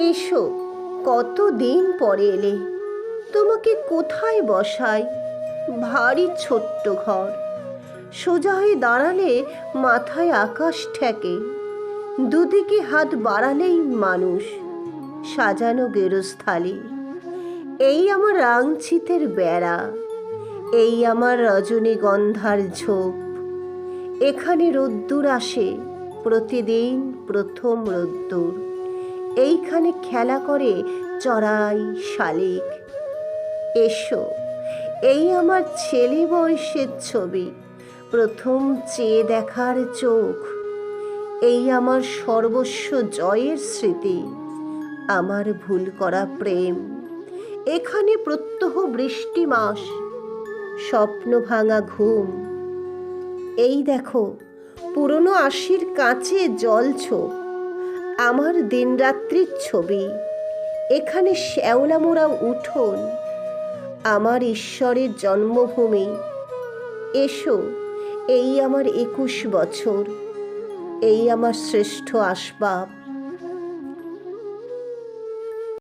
এসো কত দিন পরে এলে? তোমাকে কোথায় বসাই? ভারী ছোট্ট ঘর। সোজা হয়ে দাঁড়ালে মাথায় আকাশ ঠেকে। দুদিকে হাত বাড়ালেই মানুষ। সাজানো গেরস্থালি। এই আমার রাংচিতের বেড়া। এই আমার রজনীগন্ধার ঝোপ। এখানে রোদ্দুর আসে, প্রতিদিন প্রথম রোদ্দুর। এইখানে খেলা করে চড়াই, শালিক। এসো, এই আমার ছেলে বয়সের ছবি। প্রথম চেয়ে দেখার চোখ। এই আমার সর্বস্ব জয়ের স্মৃতি। আমার ভুল করা প্রেম। এখানে প্রত্যহ বৃষ্টি মাস। স্বপ্ন ভাঙা ঘুম। এই দেখো, পুরনো আশির কাছে জল ছোপ। আমার দিনরাত্রির ছবি। এখানে শ্যাওলা মোড়া উঠোন। আমার ঈশ্বরের জন্মভূমি। এসো, এই আমার একুশ বছর। এই আমার শ্রেষ্ঠ আসবাব।